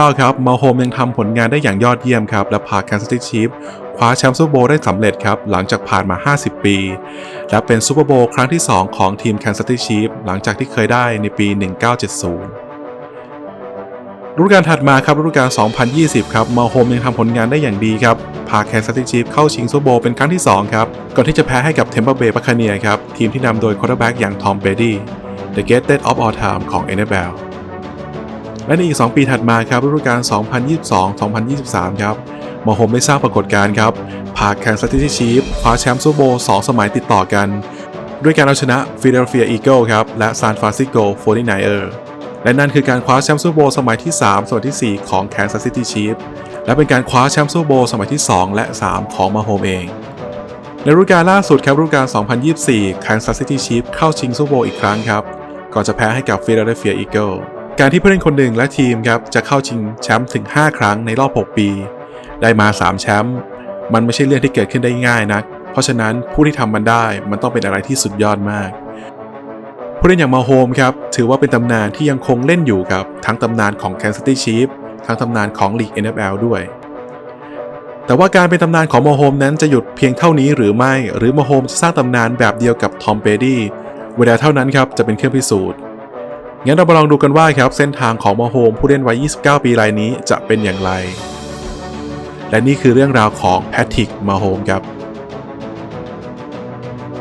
2019ครับมาโฮมยังทำผลงานได้อย่างยอดเยี่ยมครับ และพาแคนซัสซิตี้ชีฟคว้าแชมป์ซูเปอร์โบได้สำเร็จครับ หลังจากผ่านมา 50 ปี และเป็นซูเปอร์โบครั้งที่ 2 ของทีมแคนซัสซิตี้ชีฟหลังจากที่เคยได้ในปี 1970ฤดูกาลถัดมาครับฤดูกาล 2020 ครับ มาโฮมยังทำผลงานได้อย่างดีครับ พาแคนซัสซิตี้ชีฟเข้าชิงซูเปอร์โบเป็นครั้งที่ 2 ครับ ก่อนที่จะแพ้ให้กับเทมเปอร์เบย์บัคเนียครับ ทีมที่นำโดยควอเตอร์แบ็กอย่างทอมเบดี้ The Greatest of All Time ของ NFL และในอีก 2 ปีถัดมาครับฤดูกาล 2022-2023 ครับมาโฮมได้สร้างปรากฏการณ์ครับพาแคนซัสซิตี้ชีฟคว้าแชมป์ซูเปอร์โบว์2สมัยติดต่อกัน ด้วยการเอาชนะฟิลาเดลเฟียอีเกิลครับและซานฟรานซิสโก 49er และนั่นคือการคว้าแชมป์ซูเปอร์โบว์สมัยที่ 3 สมัยที่ 4 ของแคนซัสซิตี้ชีฟและเป็นการคว้าแชมป์ซูเปอร์โบว์สมัยที่ 2 และ 3 ของมาโฮมเองในฤดูกาลล่าสุดครับฤดูกาล 2024 Kansas City Chiefs เข้าชิงซูเปอร์โบว์อีกครั้งครับ ก่อนจะแพ้ให้กับ Philadelphia Eagles การที่ผู้เล่นคนหนึ่งและทีมครับจะเข้าชิงแชมป์ถึง 5 ครั้งในรอบ 6 ปี ได้มา 3 แชมป์มันไม่ใช่เรื่องที่เกิดขึ้นได้ง่ายนัก เพราะฉะนั้นผู้ที่ทำมันได้มันต้องเป็นอะไรที่สุดยอดมาก ผู้เล่นอย่างมาโฮมครับถือว่าเป็นตำนานที่ยังคงเล่นอยู่ครับทั้งตำนานของ Kansas City Chiefs ทั้งตำนานของลีก NFL ด้วยแต่ว่าการเป็นตำนานของมาโฮมนั้นจะหยุดเพียงเท่านี้หรือไม่ หรือมาโฮมจะสร้างตำนานแบบเดียวกับทอมเบดี้เวลาเท่านั้นครับจะเป็นเครื่องพิสูจน์ งั้นเรามาลองดูกันว่าครับเส้นทางของมาโฮมผู้เล่นวัย 29 ปีรายนี้จะเป็นอย่างไร และนี่คือเรื่องราวของแพทริกมาโฮมครับ